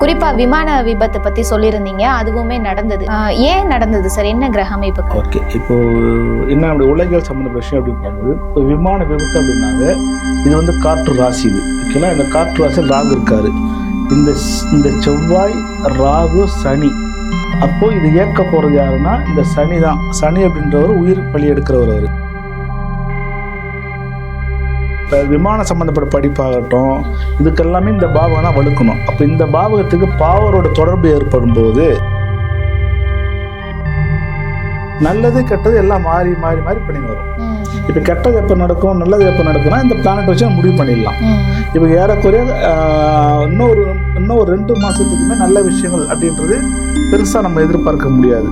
குறிப்பா விமான விபத்தை பத்தி சொல்லியிருந்தீங்க அதுவுமே நடந்தது. ஏன் நடந்தது சார்? என்ன கிரக இப்போ? ஓகே இப்போ என்ன அப்படி உலகியல் சம்மந்தப்பட்ட விஷயம் அப்படின்னு பார்க்கும்போது இப்போ விமான விபத்து அப்படின்னாங்க இது வந்து காற்று ராசி இது. ஓகேங்களா இந்த காற்று ராசி ராகு இருக்காரு. இந்த இந்த செவ்வாய் ராகு சனி. அப்போ இது இயக்க போறது யாருன்னா இந்த சனி தான் சனி அப்படின்றவர் உயிர் பலி எடுக்கிறவர் அவர். விமான சம்மந்தப்பட்ட படிப்பாகட்டும் இதுக்கெல்லாமே இந்த பாவகம் தான் வலுக்கணும் அப்போ இந்த பாவகத்துக்கு பாவரோட தொடர்பு ஏற்படும் போது நல்லது கெட்டது எல்லாம் மாறி மாறி மாறி பண்ணின்னு வரும். இப்போ கெட்டது எப்போ நடக்கும் நல்லது எப்போ நடக்கும்னா இந்த பிளானட் வச்சு முடிவு பண்ணிடலாம். இப்போ ஏறக்குறைய இன்னொரு இன்னும் ஒரு ரெண்டு மாதத்துக்குமே நல்ல விஷயங்கள் அப்படின்றது பெருசாக நம்ம எதிர்பார்க்க முடியாது.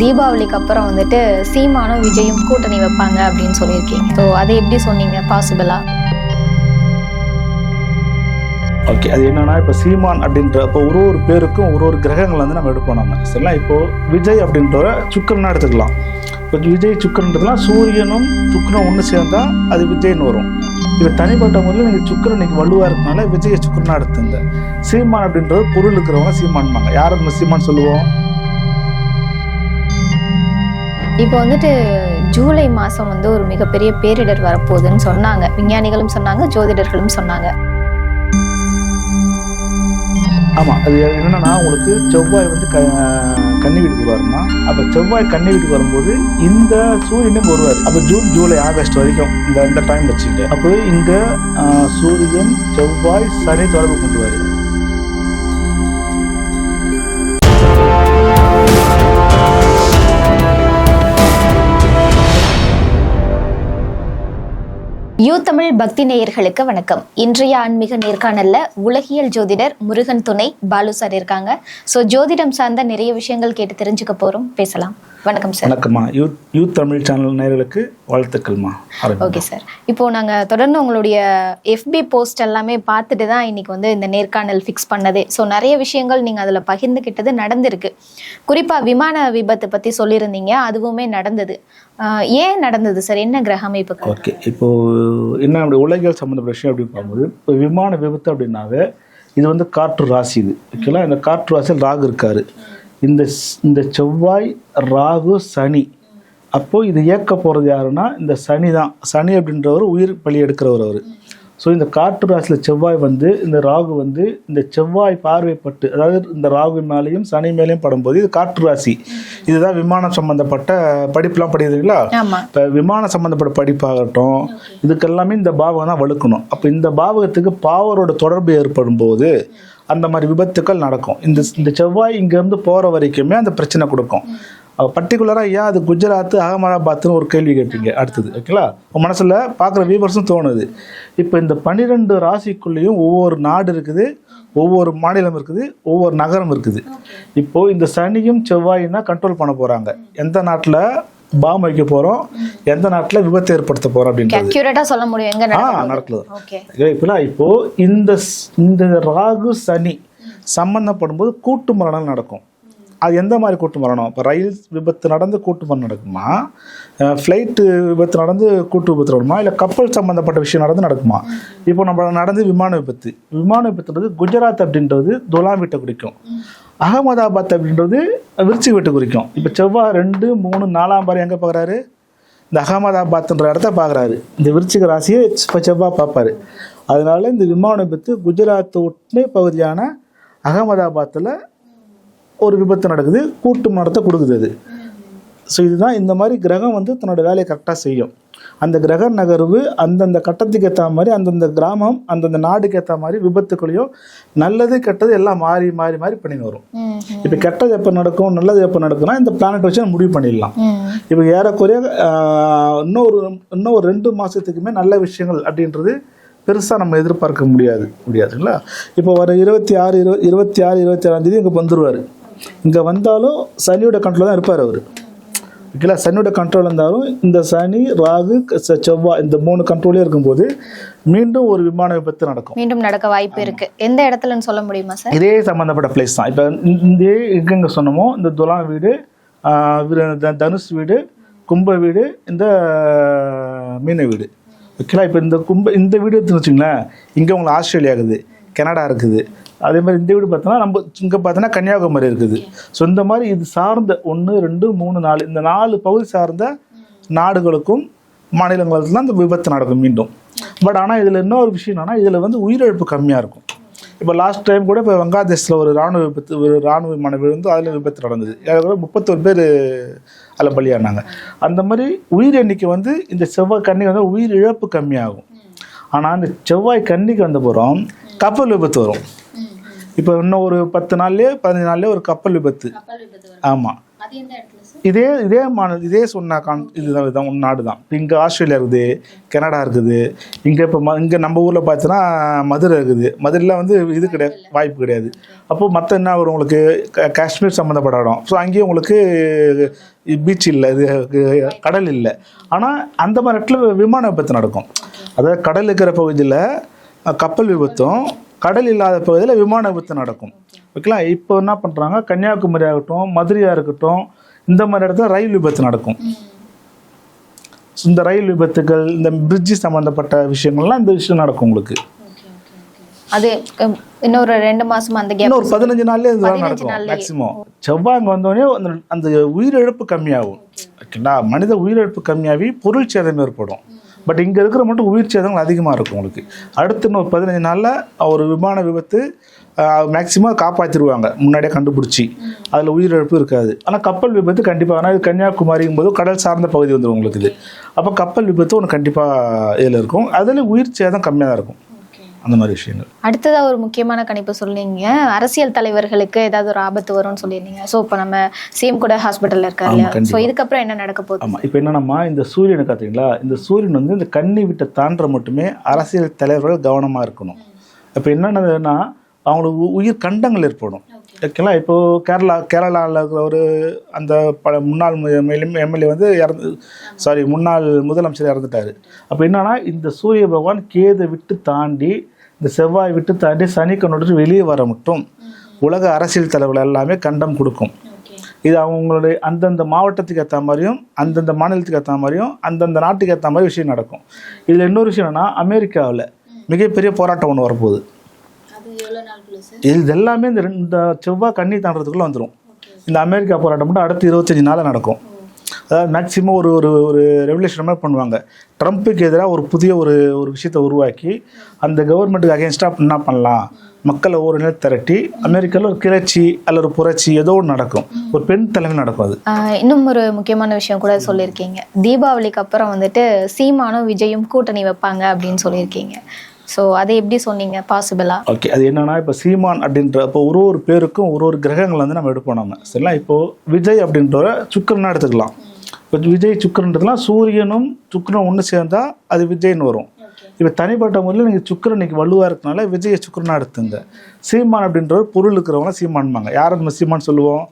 தீபாவளிக்கு அப்புறம் வந்துட்டு சீமானும் விஜயும் கூட்டணி வைப்பாங்க அப்படின்னு சொல்லியிருக்கீங்க. ஸோ அதை எப்படி சொன்னீங்க? பாசிபிளா ஓகே அது என்னன்னா இப்போ சீமான் அப்படின்ற இப்போ ஒரு ஒரு பேருக்கும் ஒரு ஒரு கிரகங்கள் வந்து நம்ம எடுப்போம் நம்ம. சரிங்களா? இப்போ விஜய் அப்படின்ற சுக்கரனா எடுத்துக்கலாம். இப்போ விஜய் சுக்கரன்றதுலாம் சூரியனும் சுக்கரனும் ஒன்று சேர்ந்தா அது விஜய்னு வரும். இப்போ தனிப்பட்ட முறையில் நீங்கள் சுக்கரன் இன்னைக்கு வலுவாக இருக்கனால விஜய சுக்கரனா எடுத்துங்க. சீமான் அப்படின்றது பொருள் இருக்கிறவங்க சீமான்பாங்க. யாரும் நம்ம சீமான் சொல்லுவோம்? இப்போ வந்துட்டு ஜூலை மாதம் வந்து ஒரு மிகப்பெரிய பேரிடர் வரப்போகுதுன்னு சொன்னாங்க. விஞ்ஞானிகளும் சொன்னாங்க ஜோதிடர்களும் சொன்னாங்க. ஆமாம் அது என்னன்னா உங்களுக்கு செவ்வாய் வந்து க கன்னி வீட்டுக்கு வருமா அப்போ செவ்வாய் கன்னி வீட்டுக்கு வரும்போது இந்த சூரியனும் வருவார். அப்போ ஜூன் ஜூலை ஆகஸ்ட் வரைக்கும் இந்த இந்த டைம் வச்சுக்கிட்டு. அப்போ இங்கே சூரியன் செவ்வாய் சனி தொடர்பு கொண்டு வரும் யூ தமிழ் பக்தி நேயர்களுக்கு வணக்கம். இன்றைய ஆன்மீக நேர்காணல்ல உலகியல் ஜோதிடர் முருகன் துணை பாலு சார் இருக்காங்க. ஸோ ஜோதிடம் சார்ந்த நிறைய விஷயங்கள் கேட்டு தெரிஞ்சுக்க போறோம். பேசலாம். வணக்கம் சார் வணக்கம்மா. யூத் யூத் தமிழ் சேனல் நேயர்களுக்கு வாழ்த்துக்கள்மா. ஓகே சார் இப்போ நாங்க தொடர்ந்து உங்களுடைய எஃபி போஸ்ட் எல்லாமே பார்த்துட்டு தான் இன்னைக்கு வந்து இந்த நேர்காணல் ஃபிக்ஸ் பண்ணதே. ஸோ நிறைய விஷயங்கள் நீங்க அதுல பகிர்ந்துக்கிட்டது நடந்திருக்கு. குறிப்பா விமான விபத்து பத்தி சொல்லியிருந்தீங்க. அதுவுமே நடந்தது. ஏன் நடந்தது சார் என்ன கிரக அமைப்புக்கு ஓகே. இப்போ என்ன நம்முடைய உலகியல் சம்மந்தப்பட்ட விஷயம் அப்படின்னு பார்க்கும்போது இப்போ விமான விபத்து அப்படின்னாவே இது வந்து காற்று ராசி இது. ஓகேங்களா? இந்த காற்று ராசியில் ராகு இருக்காரு. இந்த இந்த செவ்வாய் ராகு சனி. அப்போ இது இயக்க போகிறது யாருன்னா இந்த சனி தான். சனி அப்படின்றவர் உயிர் பலி எடுக்கிறவர் அவர். ஸோ இந்த காற்று ராசியில் செவ்வாய் வந்து இந்த ராகு வந்து இந்த செவ்வாய் பார்வைப்பட்டு அதாவது இந்த ராகு மேலேயும் சனி மேலேயும் படும்போது இது காற்று ராசி. இதுதான் விமானம் சம்மந்தப்பட்ட படிப்புலாம் படிக்கிறீங்களா இப்போ விமான சம்மந்தப்பட்ட படிப்பாகட்டும் இதுக்கெல்லாமே இந்த பாவகம் தான் வலுக்கணும். அப்போ இந்த பாவகத்துக்கு பாவரோட தொடர்பு ஏற்படும் போது அந்த மாதிரி விபத்துக்கள் நடக்கும். இந்த இந்த செவ்வாய் இங்கேருந்து போகிற வரைக்குமே அந்த பிரச்சனை கொடுக்கும். பர்டிகுலராக ஏன் அது குஜராத் அகமதாபாத்னு ஒரு கேள்வி கேட்டீங்க அடுத்தது ஓகேங்களா? உன் மனசில் பார்க்குற வியூவர்ஸும் தோணுது. இப்போ இந்த பன்னிரெண்டு ராசிக்குள்ளேயும் ஒவ்வொரு நாடு இருக்குது ஒவ்வொரு மாநிலம் இருக்குது ஒவ்வொரு நகரம் இருக்குது. இப்போது இந்த சனியும் செவ்வாயும் தான் கண்ட்ரோல் பண்ண போகிறாங்க எந்த நாட்டில்? பாம் வைக்க போகிறோம் எந்த நாட்டில் விபத்து ஏற்படுத்த போகிறோம் அக்யூரேட்டா சொல்ல முடியும். ஆ நடக்குது? இப்போ இந்த இந்த ராகு சனி சம்பந்தப்படும் போது கூட்டு மரணம் நடக்கும். அது எந்த மாதிரி கூட்டு வரணும்? இப்போ ரயில் விபத்து நடந்து கூட்டு மரணம் நடக்குமா? ஃப்ளைட்டு விபத்து நடந்து கூட்டு விபத்து நடக்குமா? இல்லை கப்பல் சம்மந்தப்பட்ட விஷயம் நடந்து நடக்குமா? இப்போ நம்ம நடந்து விமான விபத்து. விமான விபத்துன்றது குஜராத் அப்படின்றது துலாம் வீட்டை குறிக்கும். அகமதாபாத் அப்படின்றது விருச்சி வீட்டை குறிக்கும். இப்போ செவ்வாய் ரெண்டு மூணு நாலாம் பாரு எங்கே பார்க்குறாரு இந்த அகமதாபாத்ன்ற இடத்த பார்க்குறாரு இந்த விருச்சிக ராசியை இப்போ செவ்வாய் பார்ப்பாரு. அதனால இந்த விமான விபத்து குஜராத் ஒட்டுமே பகுதியான அகமதாபாத்தில் ஒரு விபத்து நடக்குது கூட்டு மரணத்தை கொடுக்குது அது. ஸோ இதுதான் இந்த மாதிரி கிரகம் வந்து தன்னோட வேலையை கரெக்டாக செய்யும். அந்த கிரக நகர்வு அந்தந்த கட்டத்துக்கு ஏற்ற மாதிரி அந்தந்த கிராமம் அந்தந்த நாடுக்கு ஏற்ற மாதிரி விபத்துக்களையும் நல்லது கெட்டது எல்லாம் மாறி மாறி மாறி பண்ணின்னு வரும். இப்போ கெட்டது எப்போ நடக்கும் நல்லது எப்போ நடக்கும்னா இந்த பிளானட் வச்சு நம்ம முடிவு பண்ணிடலாம். இப்போ ஏறக்குறைய இன்னொரு இன்னும் ஒரு ரெண்டு மாதத்துக்குமே நல்ல விஷயங்கள் அப்படின்றது பெருசாக நம்ம எதிர்பார்க்க முடியாது முடியாதுங்களா? இப்போ வர இருபத்தி ஆறு இரு இருபத்தி ஆறு இருபத்தி ஏழாம் தேதி இங்கே வந்துடுவார் இங்கே வந்தாலும் சனியோட கண்ட்ரோல் தான் இருப்பார் அவர். ஓகேங்களா? சனியோட கண்ட்ரோல் இருந்தாலும் இந்த சனி ராகு செவ்வாய் இந்த மூணு கண்ட்ரோலே இருக்கும்போது மீண்டும் ஒரு விமான விபத்து நடக்கும். மீண்டும் நடக்க வாய்ப்பு இருக்கு. எந்த இடத்துலன்னு சொல்ல முடியுமா சார் இதே சம்மந்தப்பட்ட பிளேஸ் தான். இப்போ இந்த எங்கெங்க சொன்னோமோ இந்த துலாம் வீடு தனுஷ் வீடு கும்ப வீடு இந்த மீன வீடு. ஓகேங்களா? இப்போ இந்த கும்ப இந்த வீடு எடுத்து வச்சுங்களேன் இங்கே உங்களுக்கு ஆஸ்திரேலியா இருக்குது கனடா இருக்குது. அதே மாதிரி இந்த வீடு பார்த்தோன்னா நம்ம இங்கே பார்த்தோன்னா கன்னியாகுமரி இருக்குது. ஸோ இந்த மாதிரி இது சார்ந்த ஒன்று ரெண்டு மூணு நாலு இந்த நாலு பகுதி சார்ந்த நாடுகளுக்கும் மாநிலங்களுக்கும் தான் இந்த விபத்து நடக்கும் மீண்டும். பட் ஆனால் இதில் இன்னொரு விஷயம் என்னன்னா இதில் வந்து உயிரிழப்பு கம்மியாக இருக்கும். இப்போ லாஸ்ட் டைம் கூட இப்போ வங்காளதேசத்தில் ஒரு ராணுவ விபத்து ஒரு ராணுவ விமானம் விழுந்து அதில் விபத்து நடந்தது. ஏதாவது முப்பத்தொரு பேர் அதில் பலியானாங்க. அந்த மாதிரி உயிர் எண்ணிக்கை வந்து இந்த செவ்வாய் கண்ணி வந்து உயிர் இழப்பு கம்மியாகும். ஆனால் அந்த செவ்வாய் கன்னிக்கு வந்த பிறகு கப்பல் விபத்து வரும். இப்போ இன்னும் ஒரு பத்து நாள்லயே பதினஞ்சு நாள்லயே ஒரு கப்பல் விபத்து. ஆமாம் இதே இதே மாநில இதே சொன்ன கான் இதுதான் இதுதான் நாடு தான். இப்போ இங்கே ஆஸ்திரேலியா இருக்குது கனடா இருக்குது இங்கே இப்போ ம இங்கே நம்ம ஊரில் பார்த்தோன்னா மதுரை இருக்குது. மதுரையில் வந்து இது கிடையாது வாய்ப்பு கிடையாது. அப்போது மற்ற என்ன வரும் உங்களுக்கு? காஷ்மீர் சம்மந்தப்பட்ட இடம். ஸோ அங்கேயும் உங்களுக்கு பீச் இல்லை இது கடல் இல்லை. ஆனால் அந்த மாதிரி இடத்துல விமான விபத்து நடக்கும். அதாவது கடல் இருக்கிற பகுதியில் கப்பல் விபத்தும் கடல் இல்லாத பகுதியில் விமான விபத்து நடக்கும். ஓகேங்களா? இப்போ என்ன பண்ணுறாங்க கன்னியாகுமரி ஆகட்டும் மதுரையாக இருக்கட்டும் இந்த மாதிரி இடத்துல ரயில் விபத்து நடக்கும். இந்த ரயில் விபத்துகள் இந்த பிரிட்ஜு சம்மந்தப்பட்ட விஷயங்கள்லாம் இந்த விஷயம் நடக்கும் உங்களுக்கு. அது இன்னொரு ரெண்டு மாசமா அந்த கேப் ஒரு பதினஞ்சு நாள்லயே இதெல்லாம் நடக்கும் மேக்சிமம் செவ்வாய் அங்கே வந்தோடனே அந்த அந்த உயிரிழப்பு கம்மியாகும். ஓகேங்களா? மனித உயிரிழப்பு கம்மியாகி பொருள் சேதம் ஏற்படும். பட் இங்கே இருக்கிற மட்டும் உயிர் சேதங்கள் அதிகமாக இருக்கும் உங்களுக்கு. அடுத்து இன்னொரு பதினஞ்சு நாளில் ஒரு விமான விபத்து மேக்சிமம் காப்பாற்றிடுவாங்க முன்னாடியே கண்டுபிடிச்சி. அதில் உயிரிழப்பு இருக்காது. ஆனால் கப்பல் விபத்து கண்டிப்பாக ஆனால் இது கன்னியாகுமரிங்கும் போது கடல் சார்ந்த பகுதி வந்துடும் உங்களுக்கு இது. அப்போ கப்பல் விபத்து ஒன்று கண்டிப்பாக இதில் இருக்கும். அதில் உயிர் சேதம் கம்மியாக தான் இருக்கும். அந்த மாதிரி விஷயங்கள். அடுத்ததா ஒரு முக்கியமான கணிப்பு சொன்னீங்க அரசியல் தலைவர்களுக்கு ஏதாவது ஒரு ஆபத்து வரும்னு சொல்லியிருந்தீங்க. ஸோ இப்போ நம்ம சிஎம் கூட ஹாஸ்பிட்டல்ல இருக்காரு ஸோ இதுக்கப்புறம் என்ன நடக்க போகுது? ஆமாம் இப்போ என்னன்னா இந்த சூரியனை பார்த்தீங்களா இந்த சூரியன் வந்து இந்த கன்னி விட்ட தாண்டுற மட்டுமே அரசியல் தலைவர்கள் கவனமாக இருக்கணும். இப்போ என்னென்னதுன்னா அவங்களுக்கு உயிர் கண்டங்கள் ஏற்படும். ஓகேங்களா? இப்போ கேரளா கேரளாவில் இருக்கிற ஒரு அந்த பல முன்னாள் எம்எல்ஏ வந்து இறந்து சாரி முன்னாள் முதலமைச்சர் இறந்துட்டாரு. அப்போ என்னன்னா இந்த சூரிய பகவான் கேதை விட்டு தாண்டி இந்த செவ்வாய் விட்டு தாண்டி சனிக்கண்ணோடு வெளியே வர மட்டும் உலக அரசியல் தலைவர்கள் எல்லாமே கண்டம் கொடுக்கும். இது அவங்களுடைய அந்தந்த மாவட்டத்துக்கு ஏற்ற மாதிரியும் அந்தந்த மாநிலத்துக்கு ஏற்ற மாதிரியும் அந்தந்த நாட்டுக்கு ஏற்ற மாதிரி விஷயம் நடக்கும். இதில் இன்னொரு விஷயம் என்னன்னா அமெரிக்காவில் மிகப்பெரிய போராட்டம் ஒன்று வரப்போகுது. இது எல்லாமே இந்த ரெண்டு- இந்த செவ்வாய் கண்ணி தாண்டறதுக்குள்ள வந்துடும் இந்த அமெரிக்கா போராட்டம் மட்டும் அடுத்து இருபத்தஞ்சி நாளில் நடக்கும். அதாவது மேக்சிமம் ஒரு ஒரு ஒரு ரெவல்யூஷன் மாதிரி பண்ணுவாங்க. ட்ரம்ப்புக்கு எதிராக ஒரு புதிய ஒரு ஒரு விஷயத்தை உருவாக்கி அந்த கவர்மெண்ட்டுக்கு அகேன்ஸ்டாக என்ன பண்ணலாம்? மக்களை ஒரு நிலை திரட்டி அமெரிக்காவில் ஒரு கிளர்ச்சி அல்ல ஒரு புரட்சி ஏதோ ஒன்று நடக்கும். ஒரு பெண் தலைமை நடக்கும் அது. இன்னும் ஒரு முக்கியமான விஷயம் கூட சொல்லியிருக்கீங்க. தீபாவளிக்கு அப்புறம் வந்துட்டு சீமானும் விஜயும் கூட்டணி வைப்பாங்க அப்படின்னு சொல்லியிருக்கீங்க. ஸோ அதை எப்படி சொன்னீங்க? பாசிபிளா ஓகே அது என்னன்னா இப்போ சீமான் அப்படின்ற இப்போ ஒரு ஒரு பேருக்கும் ஒரு ஒரு கிரகங்கள் வந்து நம்ம எடுப்போம் நம்ம. சரிங்களா? இப்போ விஜய் அப்படின்றவரை சுக்கரனா எடுத்துக்கலாம். இப்போ விஜய் சுக்கரன் எடுத்துக்கலாம் சூரியனும் சுக்கரனும் ஒன்று சேர்ந்தா அது விஜய்னு வரும். இப்போ தனிப்பட்ட முறையில் நீங்கள் சுக்கரன் இன்னைக்கு வலுவாக இருக்கனால விஜயை சுக்கரனா எடுத்துங்க. சீமான் அப்படின்றவர் பொருள் இருக்கிறவங்க சீமான்பாங்க. யாரை நம்ம சீமான் சொல்லுவோம்?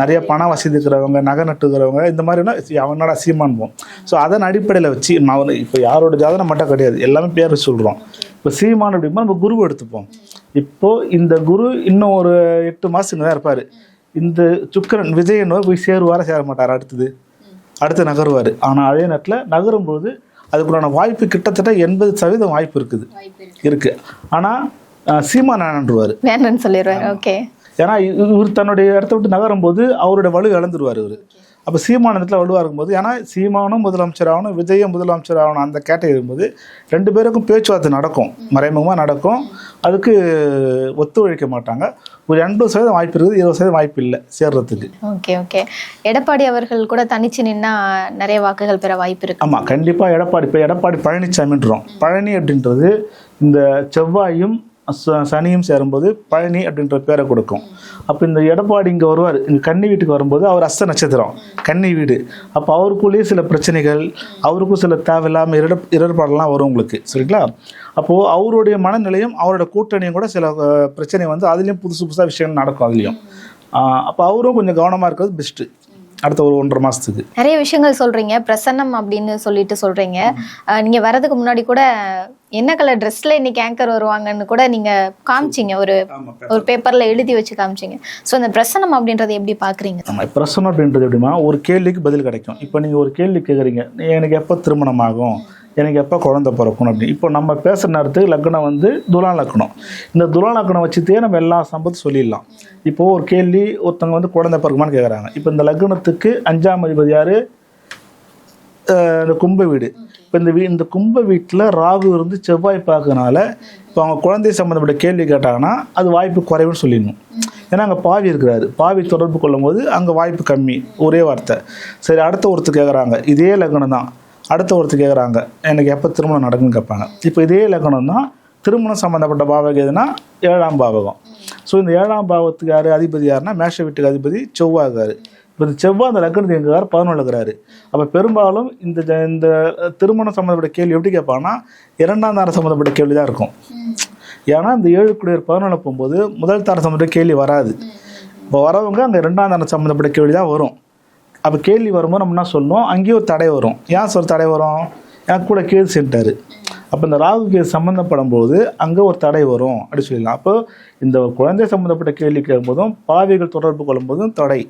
நிறைய பண வசதி இருக்கிறவங்க நகை நட்டுக்கிறவங்க இந்த மாதிரினா அவனோட சீமான்போம் ஸோ அதன் அடிப்படையில் வச்சு நான் இப்போ யாரோட ஜாதகம் மட்டும் கிடையாது. எல்லாமே பேர் சொல்கிறோம் இப்போ சீமான் அப்படின்னா நம்ம குருவை எடுத்துப்போம். இப்போ இந்த குரு இன்னும் ஒரு எட்டு மாதத்துக்கு தான் இருப்பார். இந்த சுக்கரன் விஜயன் போய் சேருவாரா சேர மாட்டார் அடுத்தது? அடுத்து நகருவார். ஆனால் அதே நேரத்தில் நகரும்போது அதுக்குள்ளான வாய்ப்பு கிட்டத்தட்ட எண்பது சதவீதம் வாய்ப்பு இருக்குது. இருக்குது. ஆனால் சீமான் வேணான்றுவார். வேணும்னு சொல்லிடுவாரு. ஓகே. ஏன்னா இவர் தன்னுடைய இடத்த விட்டு நகரும் போது அவருடைய வலு இழந்துருவார் இவர். அப்போ சீமானத்தில் வலுவாக இருக்கும்போது ஏன்னா சீமானும் முதலமைச்சர் ஆகணும் விஜயும் முதலமைச்சர் ஆகணும் அந்த கேட்டகரி இருக்கும்போது ரெண்டு பேருக்கும் பேச்சுவார்த்தை நடக்கும். மறைமுகமாக நடக்கும். அதுக்கு ஒத்துழைக்க மாட்டாங்க. ஒரு எண்பது சதவீதம் வாய்ப்பு இருக்குது இருபது சதவீதம் வாய்ப்பு இல்லை சேர்றதுக்கு. Okay okay. எடப்பாடி அவர்கள் கூட தனிச்சு நின்னா நிறைய வாக்குகள் பெற வாய்ப்பு இருக்கு. ஆமாம் கண்டிப்பாக எடப்பாடி இப்போ எடப்பாடி பழனிசாமின்றோம் பழனி அப்படின்றது இந்த செவ்வாயும் சனியும் சேரும்போது பழனி அப்படின்ற பேரை கொடுக்கும். அப்போ இந்த எடப்பாடி இங்கே வருவார். இங்கே கன்னி வீட்டுக்கு வரும்போது அவர் அஸ்த நட்சத்திரம் கன்னி வீடு. அப்போ அவருக்குள்ளேயே சில பிரச்சனைகள் அவருக்கும் சில தேவையில்லாமல் இடர் இடர்பாடெல்லாம் வரும் உங்களுக்கு. சரிங்களா? அப்போது அவருடைய மனநிலையும் அவரோட கூட்டணியும் கூட சில பிரச்சனை வந்து அதுலேயும் புதுசு புதுசாக விஷயங்கள் நடக்கும் அதுலேயும். அப்போ அவரும் கொஞ்சம் கவனமாக இருக்கிறது பெஸ்ட்டு அடுத்த ஒரு ஒன்றரை மாதத்துக்கு நிறைய விஷயங்கள் சொல்றீங்க. பிரசன்னம் அப்படின்னு சொல்லிட்டு சொல்றீங்க. அஹ் நீங்க வர்றதுக்கு முன்னாடி கூட என்ன கலர் ட்ரெஸ்ல இன்னைக்கு ஆங்கர் வருவாங்கன்னு கூட நீங்க காமிச்சீங்க. ஒரு ஒரு பேப்பர்ல எழுதி வச்சு காமிச்சீங்க. ஸோ அந்த பிரசனம் அப்படின்றத எப்படி பாக்குறீங்க? பிரசனம் அப்படின்றது எப்படிமா ஒரு கேள்விக்கு பதில் கிடைக்கும். இப்போ நீங்கள் ஒரு கேள்வி கேட்குறீங்க எனக்கு எப்போ திருமணம் ஆகும் எனக்கு எப்போ குழந்தை பிறக்கணும் அப்படின்னு இப்போ நம்ம பேசுகிற நேரத்துக்கு லக்னம் வந்து துலா லக்னம். இந்த துலா லக்னம் வச்சுட்டே நம்ம எல்லா சம்பத்தும் சொல்லிடலாம். இப்போது ஒரு கேள்வி ஒருத்தவங்க வந்து குழந்தை பிறக்குமான்னு கேட்குறாங்க இப்போ இந்த லக்னத்துக்கு அஞ்சாம் அதிபதி யார்? இந்த கும்ப வீடு. இப்போ இந்த வீ இந்த கும்ப வீட்டில் ராகு இருந்து செவ்வாய் பார்க்கறனால இப்போ அவங்க குழந்தை சம்மந்தப்பட்ட கேள்வி கேட்டாங்கன்னா அது வாய்ப்பு குறைவுன்னு சொல்லிடணும். ஏன்னா அங்கே பாவி இருக்கிறாரு. பாவி தொடர்பு கொள்ளும்போது அங்கே வாய்ப்பு கம்மி. ஒரே வார்த்தை. சரி அடுத்த ஒருத்தர் கேட்குறாங்க இதே லக்னம் தான். அடுத்த ஒருத்தர் கேட்குறாங்க எனக்கு எப்போ திருமணம் நடக்குன்னு கேட்பாங்க. இப்போ இதே லக்னம் தான் திருமணம் சம்மந்தப்பட்ட பாவகம் எதுனா ஏழாம் பாவகம். ஸோ இந்த ஏழாம் பாவத்துக்கு யார் அதிபதி யாருன்னா மேஷ வீட்டுக்கு அதிபதி செவ்வாய் இப்போ செவ்வாய் அந்த லக்னத்துக்கு எங்கார் பதினொன்று இருக்கிறாரு. அப்போ பெரும்பாலும் இந்த ஜ- இந்த திருமணம் சம்மந்தப்பட்ட கேள்வி எப்படி கேட்பாங்கன்னா இரண்டாம் தாரம் சம்மந்தப்பட்ட கேள்வி தான் இருக்கும். ஏன்னா இந்த ஏழு குடியர் பதினொன்று போகும்போது முதல் தாரம் சம்மந்தப்பட்ட கேள்வி வராது. இப்போ வரவங்க அந்த ரெண்டாம் தாரம் சம்மந்தப்பட்ட கேள்வி தான் வரும். அப்போ கேள்வி வரும்போது நம்ம என்ன சொல்லணும் அங்கேயும் ஒரு தடை வரும். ஏன் சொல் தடை வரும்? என் கூட கேள்வி சென்ட்டார் அப்போ இந்த ராகு கேது சம்மந்தப்படும் போது அங்கே ஒரு தடை வரும் அப்படி சொல்லலாம் அப்போ இந்த குழந்தை சம்மந்தப்பட்ட கேள்வி கேட்கும்போதும் பாவிகள் தொடர்பு கொள்ளும்போதும் தடை.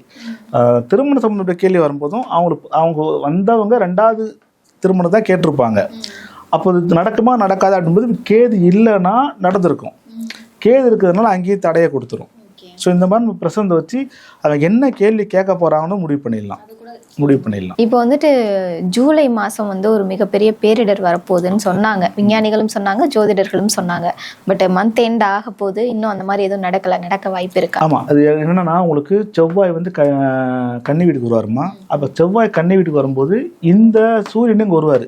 ஆஹ் திருமணம் சம்மந்தப்பட்ட கேள்வி வரும்போதும் அவங்களுக்கு அவங்க வந்தவங்க ரெண்டாவது திருமணம் தான் கேட்டிருப்பாங்க. அப்போ இது நடக்குமா நடக்காதா அப்படின்போது கேது இல்லைன்னா நடந்திருக்கும். கேது இருக்கிறதுனால அங்கேயே தடையை கொடுத்துரும். ஸோ இந்த மாதிரி பிரசந்த வச்சு அவங்க என்ன கேள்வி கேட்க போகிறாங்கன்னு முடிவு பண்ணிடலாம். முடிவு பண்ணிடலாம். இப்போ வந்துட்டு ஜூலை மாதம் வந்து ஒரு மிகப்பெரிய பேரிடர் வரப்போகுதுன்னு சொன்னாங்க. விஞ்ஞானிகளும் சொன்னாங்க ஜோதிடர்களும் சொன்னாங்க. பட் மந்த் எண்ட் ஆக போகுது. இன்னும் அந்த மாதிரி எதுவும் நடக்கல. நடக்க வாய்ப்பு இருக்கா? ஆமாம் அது என்னன்னா உங்களுக்கு செவ்வாய் வந்து க கன்னி வீட்டுக்கு வருவாருமா? அப்போ செவ்வாய் கன்னி வீட்டுக்கு வரும்போது இந்த சூரியன் இங்கே வருவார்.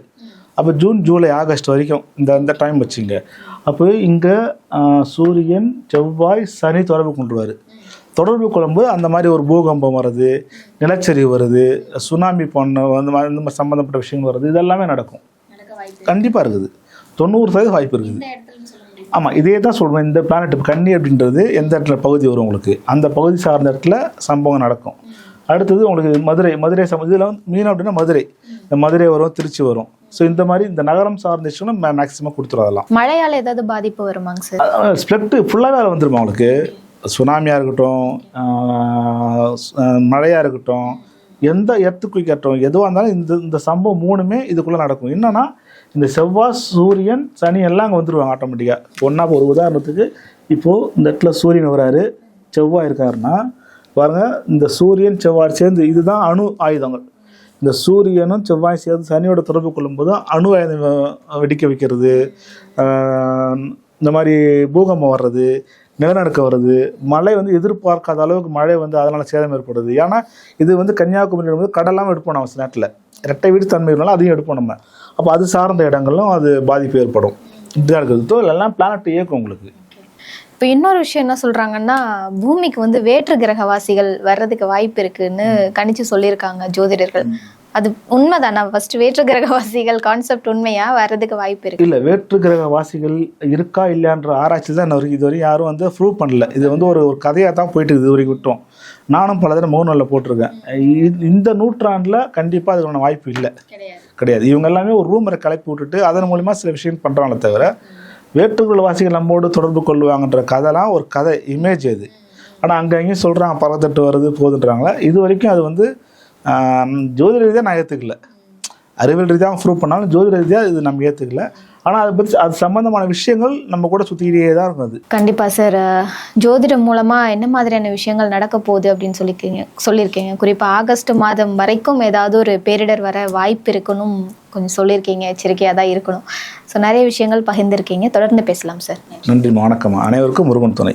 அப்போ ஜூன் ஜூலை ஆகஸ்ட் வரைக்கும் இந்த இந்த டைம் வச்சுங்க. அப்போ இங்கே சூரியன் செவ்வாய் சனி தொடர்பு கொண்டுருவார். தொடர்பு கொள்ளும்போது அந்த மாதிரி ஒரு பூகம்பம் வருது நிலச்சரிவு வருது சுனாமி போன அந்த மாதிரி இந்த மாதிரி சம்மந்தப்பட்ட விஷயங்கள் வருது. இதெல்லாமே நடக்கும். கண்டிப்பாக இருக்குது. தொண்ணூறு சதவீதம் வாய்ப்பு இருக்குது. ஆமாம் இதே தான் சொல்கிறேன் இந்த பிளானட் கன்னி அப்படின்றது எந்த இடத்துல பகுதி வரும் உங்களுக்கு? அந்த பகுதி சார்ந்த இடத்துல சம்பவம் நடக்கும். அடுத்தது உங்களுக்கு மதுரை மதுரை சம இதில் வந்து மீன் அப்படின்னா மதுரை. இந்த மதுரை வரும் திருச்சி வரும். ஸோ இந்த மாதிரி இந்த நகரம் சார்ந்த விஷயம் மேக்ஸிமம் கொடுத்துரும் அதெல்லாம். மழையால ஏதாவது பாதிப்பு வருமாங்க சார்? ஸ்ப்ளெட்டு ஃபுல்லாகவே வந்துருமா உங்களுக்கு? சுனாமியாக இருக்கட்டும் மழையாக இருக்கட்டும் எந்த எர்த்துக்கு இருக்கட்டும் எதுவாக இருந்தாலும் இந்த இந்த சம்பவம் மூணுமே இதுக்குள்ளே நடக்கும். என்னென்னா இந்த செவ்வாய் சூரியன் சனி எல்லாம் அங்கே வந்துடுவாங்க ஆட்டோமேட்டிக்காக ஒன்றா ஒரு உதாரணத்துக்கு இப்போது இந்த இடத்துல சூரியன் வராரு செவ்வாய் இருக்காருன்னா பாருங்கள் இந்த சூரியன் செவ்வாய் சேர்ந்து இதுதான் அணு ஆயுதங்கள். இந்த சூரியனும் செவ்வாய் சேர்ந்து சனியோட தொடர்பு கொள்ளும்போது அணு ஆயுதம் வெடிக்க வைக்கிறது இந்த மாதிரி பூகம்பம் வர்றது நிலநடுக்கம் வருது. மழை வந்து எதிர்பார்க்காத அளவுக்கு மழை வந்து அதனால் சேதம் ஏற்படுது. ஏன்னா இது வந்து கன்னியாகுமரி வந்து கடலாம் எடுப்போம் நம்ம சில நேரத்தில். இரட்டை வீடு தன்மை இருந்தாலும் அதையும் எடுப்போம் நம்ம. அப்போ அது சார்ந்த இடங்களும் அது பாதிப்பு ஏற்படும். இப்படிதான் இருக்குது. ஸோ எல்லாம் பிளானட் இயக்கும் உங்களுக்கு. இப்போ இன்னொரு விஷயம் என்ன சொல்றாங்கன்னா பூமிக்கு வந்து வேற்று கிரகவாசிகள் வர்றதுக்கு வாய்ப்பு இருக்குன்னு கணிச்சு சொல்லியிருக்காங்க ஜோதிடர்கள். அது உண்மைதானா? ஃபர்ஸ்ட் வேற்று கிரகவாசிகள் கான்செப்ட் உண்மையா? வர்றதுக்கு வாய்ப்பு இருக்கு. இல்லை வேற்று கிரக வாசிகள் இருக்கா இல்லையான்ற ஆராய்ச்சி தான் இது வரைக்கும் யாரும் வந்து ப்ரூவ் பண்ணல. இது வந்து ஒரு ஒரு கதையாக தான் போயிட்டு இருக்குது இது வரைக்கும் விட்டோம். நானும் பல தடவை மௌனில் போட்டிருக்கேன். இந்த நூற்றாண்டில் கண்டிப்பாக அதுக்கான வாய்ப்பு இல்லை. கிடையாது. இவங்க எல்லாமே ஒரு ரூமரை கலப்பி விட்டுட்டு அதன் மூலிமா சில விஷயம் பண்ணுறாங்களே தவிர வேற்றுக்குள்ள வாசிகள் நம்மோடு தொடர்பு கொள்வாங்கன்ற கதைலாம் ஒரு கதை இமேஜ் அது. ஆனால் அங்கே அங்கேயும் சொல்கிறாங்க பறந்துட்டு வருது போகுதுன்றாங்களே இது வரைக்கும் அது வந்து ஜோதிட ரீதியாக நான் ஏற்றுக்கல அறிவியல் ரீதியாக ப்ரூவ் பண்ணாலும் ஜோதிட ரீதியாக இது நம்ம ஏற்றுக்கல ஆனால் அதை பற்றி அது சம்மந்தமான விஷயங்கள் நம்ம கூட சுற்றிக்கிட்டே தான் இருக்கும் அது கண்டிப்பா சார் ஜோதிடம் மூலமா என்ன மாதிரியான விஷயங்கள் நடக்க போகுது அப்படின்னு சொல்லிருக்கீங்க சொல்லியிருக்கீங்க. குறிப்பா ஆகஸ்ட் மாதம் வரைக்கும் ஏதாவது ஒரு பேரிடர் வர வாய்ப்பு இருக்கணும் கொஞ்சம் சொல்லியிருக்கீங்க எச்சரிக்கையாக தான் இருக்கணும். ஸோ நிறைய விஷயங்கள் பகிர்ந்திருக்கீங்க. தொடர்ந்து பேசலாம் சார் நன்றி வணக்கம். அனைவருக்கும் முருகன் துணை.